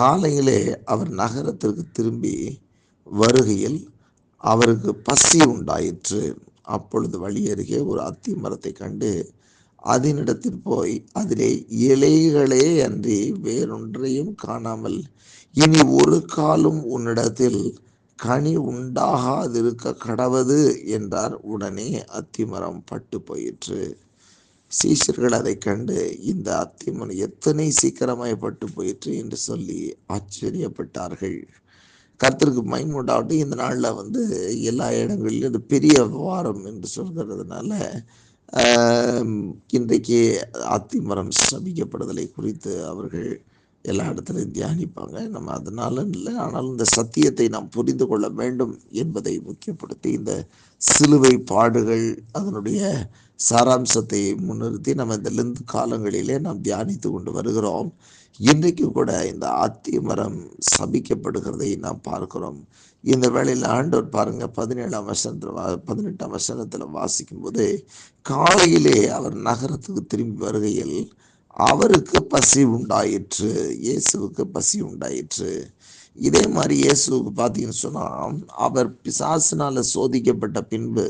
காலையிலே அவர் நகரத்திற்கு திரும்பி வருகையில் அவருக்கு பசி உண்டாயிற்று. அப்பொழுது வழி அருகே ஒரு அத்தி மரத்தை கண்டு அதனிடத்தில் போய் அதிலே இலைகளே அன்றி வேறொன்றையும் காணாமல் இனி ஒரு காலும் உன்னிடத்தில் கனி உண்டாகாதிருக்க கடவது என்றார். உடனே அத்திமரம் பட்டு போயிற்று. சீஷர்கள் அதை கண்டு இந்த அத்திமரம் எத்தனை சீக்கிரமாயப்பட்டு போயிற்று என்று சொல்லி ஆச்சரியப்பட்டார்கள். கர்த்தருக்கு மைமுண்டாகட்டும் இந்த நாளில் வந்து எல்லா இடங்களிலும் இது பெரிய வாரம் என்று சொல்கிறதுனால இன்றைக்கு அத்திமரம் சபிக்கப்படுதலை குறித்து அவர்கள் எல்லா இடத்துலையும் தியானிப்பாங்க. நம்ம அதனால இல்லை. ஆனாலும் இந்த சத்தியத்தை நாம் புரிந்து கொள்ள வேண்டும் என்பதை முக்கியப்படுத்தி இந்த சிலுவை பாடுகள் அதனுடைய சாராம்சத்தை முன்னிறுத்தி நம்ம இந்த லிந்து காலங்களிலே நாம் தியானித்து கொண்டு வருகிறோம். இன்றைக்கு கூட இந்த ஆத்திய மரம் சபிக்கப்படுகிறதை நாம் பார்க்கிறோம். இந்த வேளையில் ஆண்டவர் பாருங்க பதினேழாம் வசனத்தில் வா பதினெட்டாம் வசனத்தில் வாசிக்கும்போது காலையிலே அவர் நகரத்துக்கு திரும்பி வருகையில் அவருக்கு பசி உண்டாயிற்று இயேசுவுக்கு பசி உண்டாயிற்று. இதே மாதிரி இயேசுவுக்கு பார்த்தீங்கன்னு சொன்னால் அவர் பிசாசினால் சோதிக்கப்பட்ட பின்பு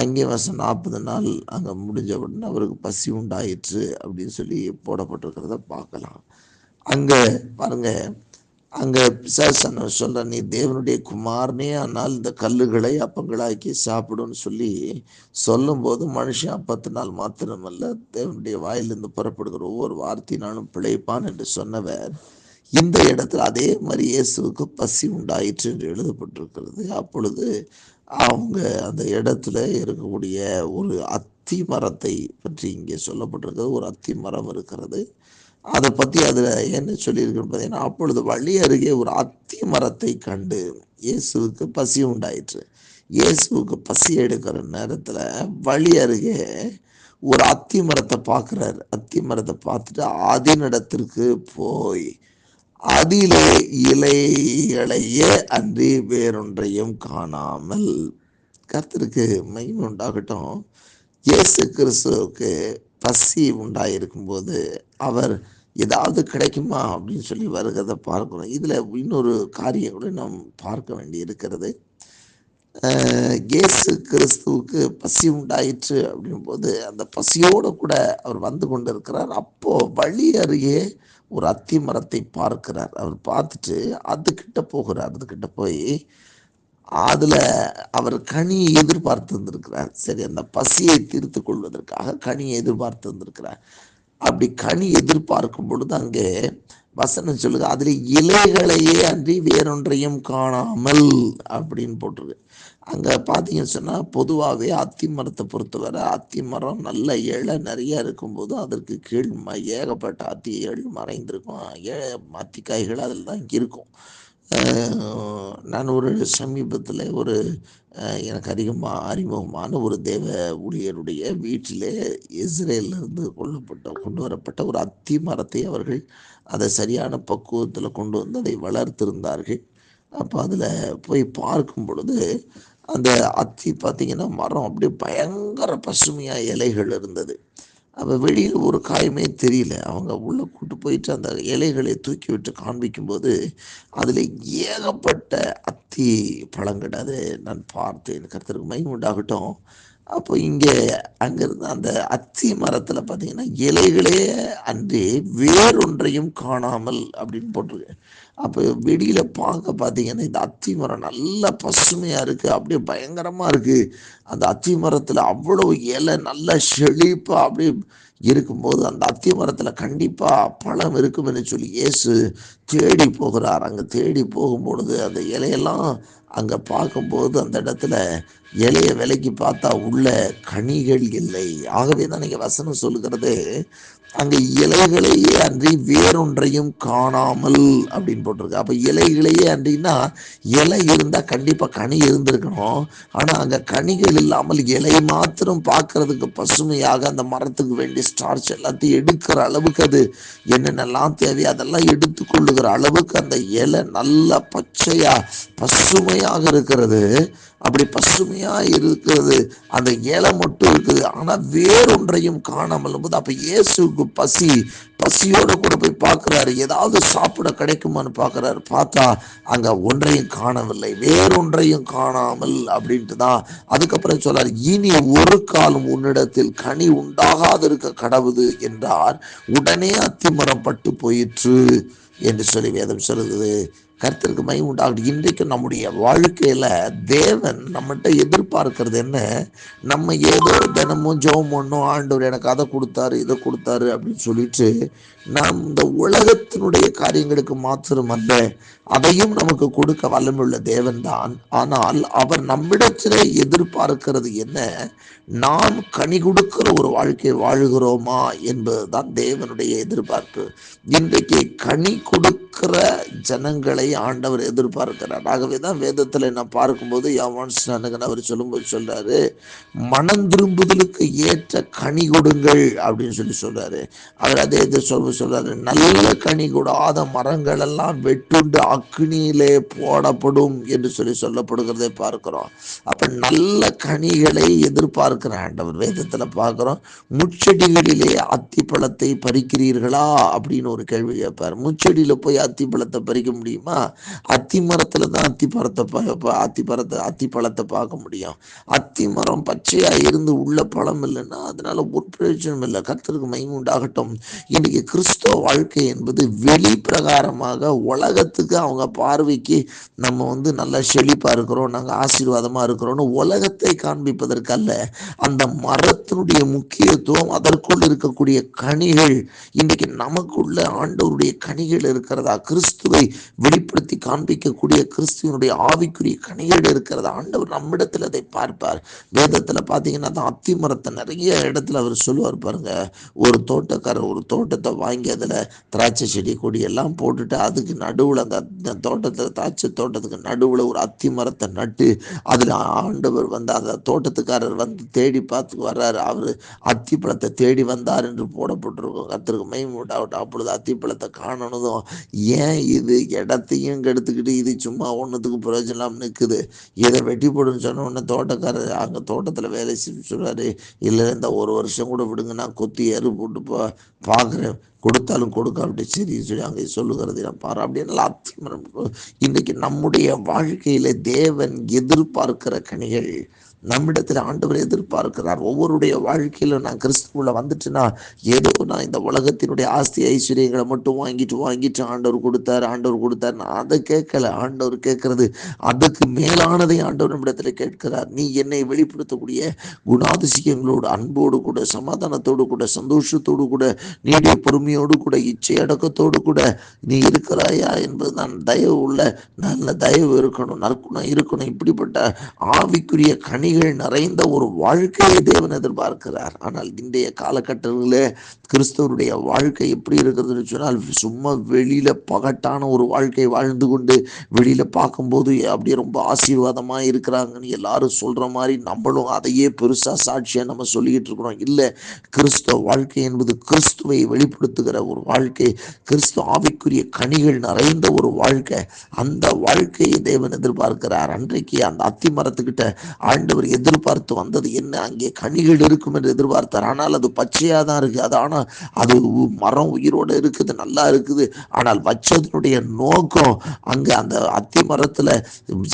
அங்கே வருஷம் நாற்பது நாள் அங்கே முடிஞ்ச உடனே அவருக்கு பசி உண்டாயிற்று அப்படின்னு சொல்லி போடப்பட்டிருக்கிறத பார்க்கலாம். அங்கே பாருங்கள் அங்கே பிசாசன சொல்ற நீ தேவனுடைய குமாரனே ஆனால் இந்த கல்லுகளை அப்பங்களாக்கி சாப்பிடுன்னு சொல்லி சொல்லும்போது மனுஷன் பத்து நாள் மாத்திரமல்ல தேவனுடைய வாயிலிருந்து புறப்படுகிற ஒவ்வொரு வார்த்தையினாலும் பிழைப்பான் என்று சொன்னவர். இந்த இடத்துல அதே மாதிரி இயேசுவுக்கு பசி உண்டாயிற்று என்று எழுதப்பட்டிருக்கிறது. அப்பொழுது அவங்க அந்த இடத்துல இருக்கக்கூடிய ஒரு அத்தி மரத்தை பற்றி இங்கே சொல்லப்பட்டிருக்கிறது. ஒரு அத்தி மரம் இருக்கிறது. அதை பற்றி அதில் என்ன சொல்லியிருக்குன்னு பார்த்தீங்கன்னா அப்பொழுது வழி அருகே ஒரு அத்தி மரத்தை கண்டு இயேசுவுக்கு பசி உண்டாயிற்று. இயேசுவுக்கு பசி எடுக்கிற நேரத்தில் வழி அருகே ஒரு அத்தி மரத்தை பார்க்குறாரு. அத்தி மரத்தை பார்த்துட்டு அதனிடத்திற்கு போய் அதிலே இலைகளையே அன்றி வேறொன்றையும் காணாமல் கருத்திற்கு மகிமை உண்டாகட்டும். இயேசு கிறிஸ்துவுக்கு பசி உண்டாயிருக்கும்போது அவர் ஏதாவது கிடைக்குமா அப்படின்னு சொல்லி வருகிறத பார்க்கிறோம். இதில் இன்னொரு காரியம் கூட நாம் பார்க்க வேண்டி இருக்கிறது கேசு இயேசு கிறிஸ்துவுக்கு பசி உண்டாயிற்று அப்படிங்கும்போது அந்த பசியோடு கூட அவர் வந்து கொண்டிருக்கிறார். அப்போது வழி அருகே ஒரு அத்தி மரத்தை பார்க்கிறார். அவர் பார்த்துட்டு அதுக்கிட்ட போகிறார். அதுக்கிட்ட போய் அதில் அவர் கனியை எதிர்பார்த்து வந்திருக்கிறார். சரி அந்த பசியை தீர்த்து கொள்வதற்காக கனியை எதிர்பார்த்து வந்திருக்கிறார். அப்படி கனி எதிர்பார்க்கும் பொழுது அங்கே வசனம் சொல்லுது அதில் இலைகளையே அன்றி வேறொன்றையும் காணாமல் அப்படின்னு போட்டிருக்கு. அங்கே பார்த்தீங்கன்னு சொன்னால் பொதுவாகவே அத்தி மரத்தை பொறுத்தவரை அத்தி மரம் நல்ல இலை நிறையா இருக்கும்போது அதற்கு கீழ் ம- ஏகப்பட்ட அத்தி ஏழு மறைந்திருக்கும். ஏ அத்திக்காய்கள் அதில் தான் இருக்கும். நான் ஒரு சமீபத்தில் ஒரு எனக்கு அதிகமாக அறிமுகமான ஒரு தேவ ஊழியருடைய வீட்டிலே இஸ்ரேலிருந்து கொல்லப்பட்ட கொண்டு வரப்பட்ட ஒரு அத்தி மரத்தை அவர்கள் அதை சரியான பக்குவத்தில் கொண்டு வந்து அதை வளர்த்திருந்தார்கள். அப்போ அதில் போய் பார்க்கும் பொழுது அந்த அத்தி பார்த்திங்கன்னா மரம் அப்படியே பயங்கர பசுமையாக இலைகள் இருந்தது. அப்போ வெளியில் ஒரு காயமே தெரியல. அவங்க உள்ளே கூட்டு போயிட்டு அந்த இலைகளை தூக்கி விட்டு காண்பிக்கும்போது அதில் ஏகப்பட்ட அத்தி பழங்கள். அது நான் பார்த்தேன். கருத்தருக்கு மகிமை உண்டாகட்டும். அப்போ இங்கே அங்கிருந்து அந்த அத்தி மரத்தில் பார்த்தீங்கன்னா இலைகளே அன்றி வேறொன்றையும் காணாமல் அப்படின்னு போட்டிருக்கு. அப்போ வெளியில் பார்க்க பார்த்தீங்கன்னா இந்த அத்தி மரம் நல்ல பசுமையாக இருக்குது அப்படியே பயங்கரமாக இருக்குது அந்த அத்தி மரத்தில் அவ்வளோ இலை நல்ல செழிப்பாக அப்படியே இருக்கும்போது அந்த அத்தி மரத்தில் கண்டிப்பாக பழம் இருக்கும்னு சொல்லி இயேசு தேடி போகிறார். அங்கே தேடி போகும்பொழுது அந்த இலையெல்லாம் அங்கே பார்க்கும்போது அந்த இடத்துல இலைய விலைக்கு பார்த்தா உள்ள கனிகள் இல்லை. ஆகவே தான் நீங்கள் வசனம் சொல்லுகிறது அங்கே இலைகளையே அன்றி வேறொன்றையும் காணாமல் அப்படின்னு போட்டிருக்கு. அப்போ இலைகளையே அன்றின்னா இலை இருந்தால் கண்டிப்பாக கனி இருந்திருக்கணும். ஆனால் அங்கே கனிகள் இல்லாமல் இலை மாத்திரம் பார்க்கறதுக்கு பசுமையாக அந்த மரத்துக்கு வேண்டிய ஸ்டார்ச் எல்லாத்தையும் எடுக்கிற அளவுக்கு அது என்னென்னலாம் தேவையோ அதெல்லாம் எடுத்துக்கொள்ளுகிற அளவுக்கு அந்த இலை நல்ல பச்சையா பசுமையாக இருக்கிறது. அப்படி பசுமையா இருக்கிறது. அந்த இலை மட்டும் இருக்குது. ஆனா வேறொன்றையும் காணாமல் போது அப்ப இயேசுக்கு பசி பசியோட கூட போய் பார்க்கிறாரு. ஏதாவது சாப்பிட கிடைக்குமான்னு பார்க்கிறாரு. பார்த்தா அங்க ஒன்றையும் காணவில்லை. வேறொன்றையும் காணாமல் அப்படின்ட்டு தான் அதுக்கப்புறம் சொல்றாரு. இனி ஒரு காலம் உன்னிடத்தில் கனி உண்டாகாதிருக்க கடவுது என்றார். உடனே அத்திமரம் பட்டு போயிற்று என்று சொல்லி வேதம் சொல்லுது. கருத்திற்கு மயம் உண்டாகட்டும். இன்றைக்கு நம்முடைய வாழ்க்கையில தேவன் நம்மகிட்ட எதிர்பார்க்கறது என்ன? நம்ம ஏதோ தினமும் ஜெபம் ஒன்றும் ஆண்டவர் எனக்கு அதை கொடுத்தாரு இதை கொடுத்தாரு அப்படின்னு சொல்லிட்டு நாம் இந்த உலகத்தினுடைய காரியங்களுக்கு மாத்திரம் அல்ல அதையும் நமக்கு கொடுக்க வல்லமுள்ள தேவன் தான் ஆனால் அவர் நம்மிடத்திலே எதிர்பார்க்கிறது என்ன? நாம் கனி கொடுக்கிற ஒரு வாழ்க்கை வாழுகிறோமா என்பதுதான் தேவனுடைய எதிர்பார்ப்பு. இன்றைக்கு கனி இருக்கிற ஜனங்களை ஆண்டவர் எதிர்பார்க்கிறார். ஆகவே தான் வேதத்தில் நான் பார்க்கும்போது யாவான் அவர் சொல்லும்போது சொல்றாரு மனம் திரும்புதலுக்கு ஏற்ற கனி கொடுங்கள் அப்படின்னு சொல்லி சொல்றாரு. அவர் அதே எதிர் சொல்ல சொல்றாரு நல்ல கனி கொடாத மரங்கள் எல்லாம் வெட்டுண்டு அக்னியிலே போடப்படும் என்று சொல்லி சொல்லப்படுகிறதை பார்க்கிறோம். அப்ப நல்ல கனிகளை எதிர்பார்க்கிற ஆண்டவர் வேதத்தில் பார்க்குறோம். முச்செடிகளிலே அத்திப்பழத்தை பறிக்கிறீர்களா அப்படின்னு ஒரு கேள்வி கேட்பார். முச்செடியில் போய் அத்திப்பழத்தை பறிக்க முடியுமா? அத்தி மரத்துல தான் அத்தி பழத்தை அத்தி பழத்தை அத்தி பழத்தை பார்க்க முடியும். அத்தி மரம் பச்சையா இருந்து உள்ள பழம் இல்லைன்னா அதனால ஒரு பிரயோஜனம் இல்லை. கத்திற்கு மைமுண்டாகட்டும் உண்டாகட்டும். இன்னைக்கு கிறிஸ்தவ வாழ்க்கை என்பது வெளி பிரகாரமாக உலகத்துக்கு அவங்க பார்வைக்கு நம்ம வந்து நல்லா செழிப்பா இருக்கிறோம் நாங்க ஆசீர்வாதமாக இருக்கிறோம்னு உலகத்தை காண்பிப்பதற்கு அல்ல அந்த மரத்தினுடைய முக்கியத்துவம் அதற்குள் இருக்கக்கூடிய கனிகள் இன்றைக்கு நமக்குள்ள ஆண்டவருடைய கனிகள் இருக்கிறதா கிறிஸ்துவை வெளிப்படுத்தி காண்பிக்கக்கூடிய கிறிஸ்துவனுடைய ஆவிக்குரிய கனிகள் இருக்கிறது. ஆண்டவர் நம்மிடத்தில் அதை பார்ப்பார். வேதத்துல பார்த்தீங்கன்னா அத்தி மரத்தை நிறைய இடத்துல அவர் சொல்லுவார் பாருங்க. ஒரு தோட்டக்காரர் ஒரு தோட்டத்தை வாங்கி அதுல திராட்சை செடி கொடி எல்லாம் போட்டுட்டு அதுக்கு நடுவுல அந்த தோட்டத்தில் திராட்சை தோட்டத்துக்கு நடுவுல ஒரு அத்தி மரத்தை நட்டு அதில் ஆண்டவர் வந்து அந்த தோட்டத்துக்காரர் வந்து தேடி பார்த்து வர்றாரு. அவர் அத்தி பழத்தை தேடி வந்தார் என்று போடப்பட்டிருக்கும். கத்திற்கு மைமூட்டாகட்டும் அப்பொழுது அத்தி பழத்தை காணனதும் ஏன் இது இடத்தையும் கெடுத்துக்கிட்டு இது சும்மா ஒன்றுத்துக்கு பிரயோஜனம் நிற்குது இதை வெட்டி போடுன்னு சொன்ன உடனே தோட்டக்காரர் அங்கே தோட்டத்தில் வேலை செஞ்சு சொல்றாரு இல்லை இந்த ஒரு வருஷம் கூட விடுங்க நான் கொத்தி எரு போட்டு பா பார்க்குறேன் கொடுத்தாலும் கொடுக்க அப்படி சரி சொல்லி அங்கே சொல்லுகிறது நான் பாரு அப்படின்னு அத்திமரம் இன்றைக்கி நம்முடைய வாழ்க்கையில் தேவன் எதிர்பார்க்கிற கனிகள் நம்மிடத்தில் ஆண்டவர் எதிர்பார்க்கிறார். ஒவ்வொருடைய வாழ்க்கையிலும் நான் கிறிஸ்துவில் வந்துட்டுனா ஏதோ நான் இந்த உலகத்தினுடைய ஆஸ்தி ஐஸ்வர்யங்களை மட்டும் வாங்கிட்டு வாங்கிட்டு ஆண்டவர் கொடுத்தார் ஆண்டவர் கொடுத்தார். நான் அதை கேட்கல. ஆண்டவர் கேட்கறது அதுக்கு மேலானதை ஆண்டவர் நம்மிடத்தில் கேட்கிறார். நீ என்னை வெளிப்படுத்தக்கூடிய குணாதிசயங்களோடு அன்போடு கூட சமாதானத்தோடு கூட சந்தோஷத்தோடு கூட நீடிய பொறுமையோடு கூட இச்சை அடக்கத்தோடு கூட நீ இருக்கிறாயா என்பது நான் தயவு உள்ள நல்ல தயவு இருக்கணும். நற்குணம் இருக்கணும். இப்படிப்பட்ட ஆவிக்குரிய கனிகள் நன்மைகள் நிறைந்த ஒரு வாழ்க்கையை தேவன் எதிர்பார்க்கிறார். ஆனால் இன்றைய காலகட்டங்களிலே கிறிஸ்தவருடைய வாழ்க்கை எப்படி இருக்கிறதுன்னு சொன்னால் சும்மா வெளியில் பகட்டான ஒரு வாழ்க்கை வாழ்ந்து கொண்டு வெளியில் பார்க்கும்போது அப்படியே ரொம்ப ஆசீர்வாதமாக இருக்கிறாங்கன்னு எல்லாரும் சொல்கிற மாதிரி நம்மளும் அதையே பெருசாக சாட்சியாக நம்ம சொல்லிக்கிட்டு இருக்கிறோம். இல்லை கிறிஸ்தவ வாழ்க்கை என்பது கிறிஸ்துவை வெளிப்படுத்துகிற ஒரு வாழ்க்கை கிறிஸ்துவ ஆவிக்குரிய கனிகள் நிறைந்த ஒரு வாழ்க்கை அந்த வாழ்க்கையை தேவன் எதிர்பார்க்கிறார். அன்றைக்கு அந்த அத்தி மரத்துக்கிட்ட ஆண்டு ஆண்டவர் எதிர்பார்த்து வந்தது என்ன? அங்கே கனிகள் இருக்கும் என்று எதிர்பார்த்தார். ஆனால் அது பச்சையாக தான் இருக்குது அது ஆனால் அது உ- மரம் உயிரோடு இருக்குது நல்லா இருக்குது. ஆனால் வச்சதனுடைய நோக்கம் அங்கே அந்த அத்தி மரத்தில்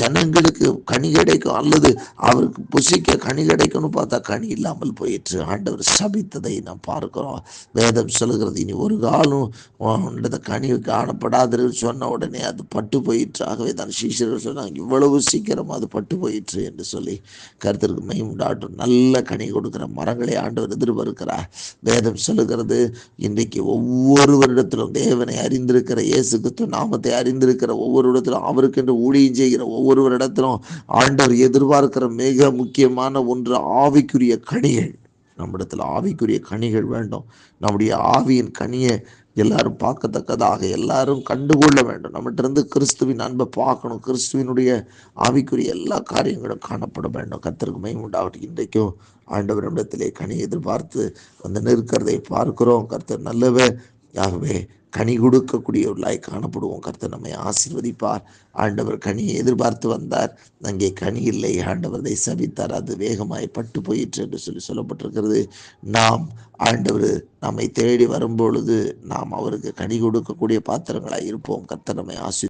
ஜனங்களுக்கு கனி கிடைக்கும் அல்லது அவருக்கு புசிக்க கனி கிடைக்கும்னு பார்த்தா கனி இல்லாமல் போயிற்று. ஆண்டவர் சபித்ததை நாம் பார்க்கிறோம். வேதம் சொல்லுகிறது இனி ஒரு காலம் உன்னிடத்த கனி காணப்படாதுன்னு சொன்ன உடனே அது பட்டு போயிற்று. ஆகவே தான் சீஷர்கள் சொன்னாங்க இவ்வளவு சீக்கிரம் அது பட்டு போயிற்று என்று சொல்லி கருத்திற்கு மையுண்டாட்டும் நல்ல கனி கொடுக்கிற மரங்களை ஆண்டவர் எதிர்பார்க்கிறார். வேதம் சொல்லுகிறது இன்றைக்கு ஒவ்வொருவரிடத்திலும் தேவனை அறிந்திருக்கிற இயேசு கிறிஸ்து நாமத்தை அறிந்திருக்கிற ஒவ்வொரு இடத்திலும் அவருக்கென்று ஊழியம் செய்கிற ஒவ்வொருவரிடத்திலும் ஆண்டவர் எதிர்பார்க்கிற மிக முக்கியமான ஒன்று ஆவிக்குரிய கனிகள். நம்மிடத்தில் ஆவிக்குரிய கனிகள் வேண்டும். நம்முடைய ஆவியின் கனியை எல்லாரும் பார்க்கத்தக்கதாக எல்லாரும் கண்டுகொள்ள வேண்டும். நம்மகிட்ட இருந்து கிறிஸ்துவின் அன்பை பார்க்கணும். கிறிஸ்துவினுடைய ஆவிக்குரிய எல்லா காரியங்களும் காணப்பட வேண்டும். கத்திற்கு மைமுண்டாகட்டும் இன்றைக்கும் ஆண்டவர் இடத்திலே கனி எதிர்பார்த்து வந்து நிற்கிறதை பார்க்கிறோம். கர்த்தர் நல்லவே ஆகவே கனி கொடுக்கக்கூடியவர்களாய் காணப்படுவோம். கர்த்தர் நம்மை ஆசீர்வதிப்பார். ஆண்டவர் கனியை எதிர்பார்த்து வந்தார். அங்கே கனி இல்லை. ஆண்டவர் அதை சபித்தார். அது வேகமாய் பட்டு போயிற்று என்று சொல்லி சொல்லப்பட்டிருக்கிறது. நாம் ஆண்டவர் நம்மை தேடி வரும்பொழுது நாம் அவருக்கு கனி கொடுக்கக்கூடிய பாத்திரங்களாய் இருப்போம். கர்த்தர் நம்மை ஆசி